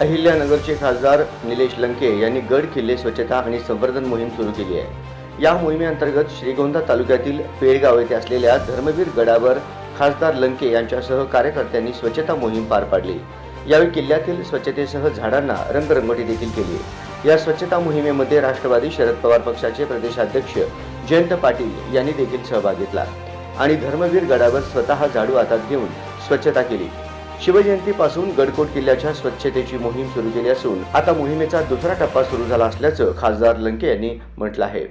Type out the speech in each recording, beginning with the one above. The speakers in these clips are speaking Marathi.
अहिल्यानगरचे खासदार निलेश लंके यांनी गड किल्ले स्वच्छता आणि संवर्धन मोहीम सुरू केली आहे. या मोहिमेअंतर्गत श्रीगोंदा तालुक्यातील पेरगाव येथे असलेल्या धर्मवीर गडावर खासदार लंके यांच्यासह कार्यकर्त्यांनी स्वच्छता मोहीम पार पाडली. यावेळी किल्ल्यातील स्वच्छतेसह झाडांना रंगरंगोटी देखील केली. या स्वच्छता मोहिमेमध्ये राष्ट्रवादी शरद पवार पक्षाचे प्रदेशाध्यक्ष जयंत पाटील यांनी देखील सहभाग घेतला आणि धर्मवीर गडावर स्वतः झाडू हातात घेऊन स्वच्छता केली. शिवजयंतीपासून गडकोट किल्ल्याच्या स्वच्छतेची मोहीम सुरू केली असून आता मोहिमेचा दुसरा टप्पा सुरू झाला असल्याचं खासदार लंके यांनी म्हटलं आहे.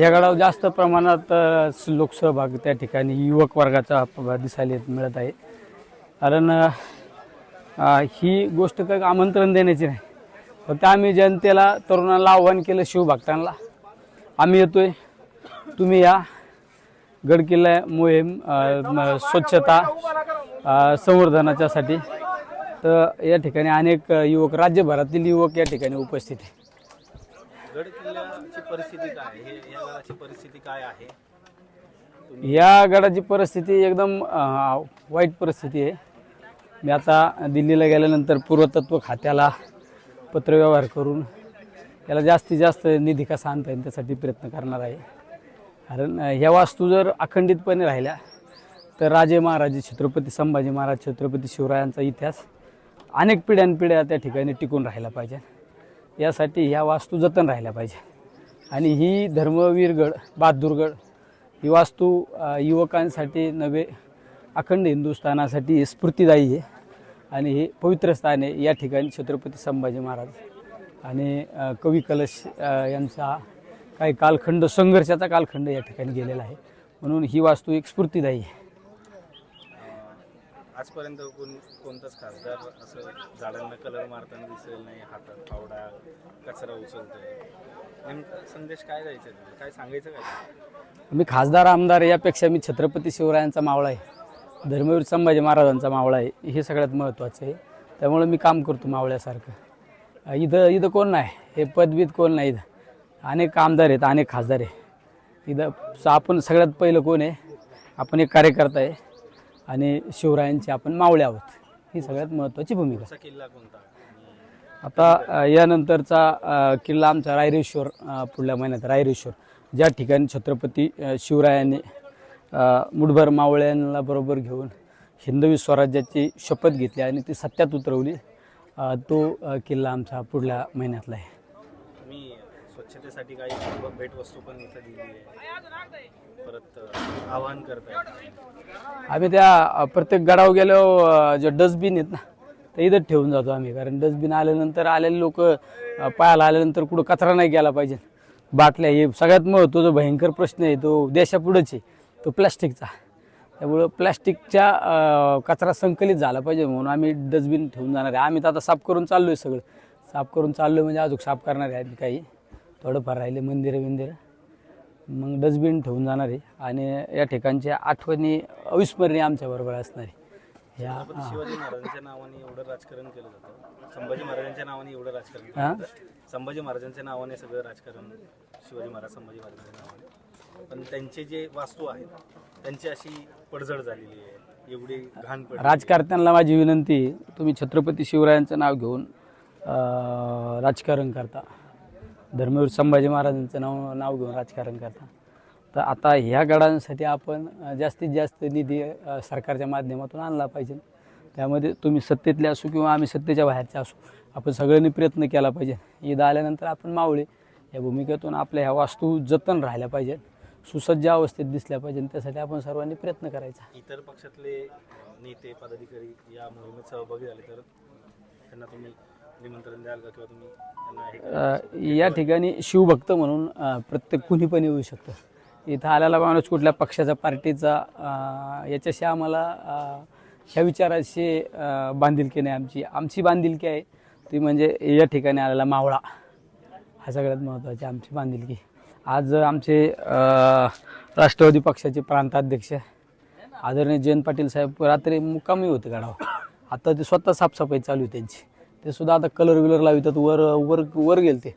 या गडावर जास्त प्रमाणात लोकसहभाग त्या ठिकाणी युवक वर्गाचा दिसायला येत- मिळत आहे. कारण ही गोष्ट काही आमंत्रण देण्याची नाही. फक्त आम्ही जनतेला तरुणांना आव्हान केलं शिवभक्तांना आम्ही येतोय. तुम्ही या. गडकिल्ला मोहीम स्वच्छता संवर्धनाच्यासाठी. तर या ठिकाणी अनेक युवक राज्यभरातील युवक या ठिकाणी उपस्थित आहे. परिस्थिती काय आहे? या गडाची परिस्थिती काय आहे? या गडाची परिस्थिती एकदम अ, वाईट परिस्थिती आहे. मी आता दिल्लीला गेल्यानंतर पुरातत्व खात्याला पत्रव्यवहार करून याला जास्तीत जास्त निधी कसा आणता येईल त्यासाठी प्रयत्न करणार आहे. कारण ह्या वास्तू जर अखंडितपणे राहिल्या तर राजे महाराजे छत्रपती संभाजी महाराज छत्रपती शिवरायांचा इतिहास अनेक पिढ्यानपिढ्या त्या ठिकाणी टिकून राहिला पाहिजे. यासाठी ह्या वास्तू जतन राहिल्या पाहिजे. आणि ही धर्मवीरगड बहादूरगड ही वास्तू युवकांसाठी नवे अखंड हिंदुस्थानासाठी स्फूर्तिदायी आहे. आणि हे पवित्र स्थान आहे या ठिकाणी छत्रपती संभाजी महाराज आणि कवी कलश यांचा काही कालखंड संघर्षाचा कालखंड या ठिकाणी गेलेला आहे. म्हणून ही वास्तू एक स्फूर्तिदायी आहे. आजपर्यंत कोण कोणताच खासदार असं झाडांना कलर मारताना दिसेल नाही हातात फावडा कचरा उचलतोय. नेमका संदेश काय द्यायचा? काय सांगायचं काय? मी खासदार आमदार यापेक्षा मी छत्रपती शिवरायांचा मावळा आहे. धर्मवीर संभाजी महाराजांचा मावळा आहे. हे सगळ्यात महत्त्वाचं आहे. त्यामुळं मी काम करतो मावळ्यासारखं. इथं इथं कोण नाही? हे पदवीत कोण नाही इथं? अनेक आमदार आहेत अनेक खासदार आहे. इथं आपण सगळ्यात पहिलं कोण आहे? आपण एक कार्यकर्ता आहे आणि शिवरायांचे आपण मावळे आहोत. ही सगळ्यात महत्त्वाची भूमिका. किल्ला कोणता? आता यानंतरचा किल्ला आमचा रायरेश्वर पुढल्या महिन्यात रायरेश्वर. ज्या ठिकाणी छत्रपती शिवरायांनी मुठभर मावळ्यांना बरोबर घेऊन हिंदवी स्वराज्याची शपथ घेतली आणि ती सत्यात उतरवली तो किल्ला आमचा पुढल्या महिन्यातला आहे. मी स्वच्छतेसाठी काही भेटवस्तू पण इथं दिली आहे. परत आवाहन करताय. आम्ही त्या प्रत्येक गडावर गेलो जे डस्टबिन आहेत ना ते इथं ठेवून जातो आम्ही. कारण डस्टबिन आल्यानंतर आलेले लोक पायाला आल्यानंतर कुठं कचरा नाही गेला पाहिजे. बाटल्या हे सगळ्यात महत्त्वाचा भयंकर प्रश्न आहे तो देशापुढंच आहे तो प्लॅस्टिकचा. त्यामुळं प्लॅस्टिकच्या कचरा संकलित झाला पाहिजे म्हणून आम्ही डस्टबिन ठेवून जाणार आहे. आम्ही तर आता साफ करून चाललो आहे सगळं. साफ करून चाललो म्हणजे अजून साफ करणार आहे आम्ही काही. थोडंफार राहिले मंदिरं बिंदिरं. मग डस्टबिन ठेवून जाणार आहे आणि या ठिकाणच्या आठवणी अविस्मरणीय आमच्याबरोबर असणार आहे. ह्या छत्रपती शिवाजी महाराजांच्या नावाने एवढं राजकारण केलं जातं. संभाजी महाराजांच्या नावाने एवढं राजकारण हा? केलं जातं. संभाजी महाराजांच्या नावाने सगळं राजकारण शिवाजी महाराज संभाजी महाराजांच्या नावाने. पण त्यांचे जे वास्तू आहेत त्यांची अशी पडझड झालेली आहे. एवढी घाण पडली माझी विनंती आहे, तुम्ही छत्रपती शिवरायांचं नाव घेऊन अं, राजकारण करता. धर्मवीर संभाजी महाराजांचं नाव नाव घेऊन राजकारण करता. तर आता ह्या गडांसाठी आपण जास्तीत जास्त निधी सरकारच्या माध्यमातून आणला पाहिजे. त्यामध्ये तुम्ही सत्तेतले असू किंवा आम्ही सत्तेच्या बाहेरचे असू आपण सगळ्यांनी प्रयत्न केला पाहिजे. ईद आल्यानंतर आपण मावळे या भूमिकेतून आपल्या ह्या वास्तू जतन राहिल्या पाहिजेत सुसज्ज अवस्थेत दिसल्या पाहिजे त्यासाठी आपण सर्वांनी प्रयत्न करायचा. इतर पक्षातले नेते पदाधिकारी या मोहिमेत सहभागी झाले तर त्यांना तुम्ही निमंत्रण द्याल का किंवा तुम्ही त्यांना हे कराल? अ, या ठिकाणी शिवभक्त म्हणून अ, प्रत्येक कुणी पण येऊ शकतं. इथं आलेला माणूस कुठल्या पक्षाचा पार्टीचा अ, याच्याशी आम्हाला अ, ह्या विचाराशी अ, बांधिलकी नाही आमची. आमची बांधिलकी आहे ती म्हणजे या ठिकाणी आलेला मावळा. हा सगळ्यात महत्त्वाची आमची बांधिलकी. आज आमचे अ, राष्ट्रवादी पक्षाचे प्रांताध्यक्ष आदरणीय जयंत पाटील साहेब रात्री मुक्कामी होते गाडावर. आता ते स्वतः साफसफाई चालू आहे त्यांची. ते सुद्धा आता कलर विलर लावितात वर वर वर गेल ते.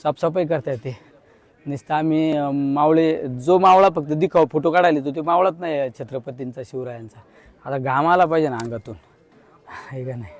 साफसफाई करता ते. नुसतं आम्ही मावळे जो मावळा फक्त दिखाव फोटो काढायला येतो ते मावळात नाही छत्रपतींचा शिवरायांचा. आता घाम आला पाहिजे ना अंगातून. हे का नाही?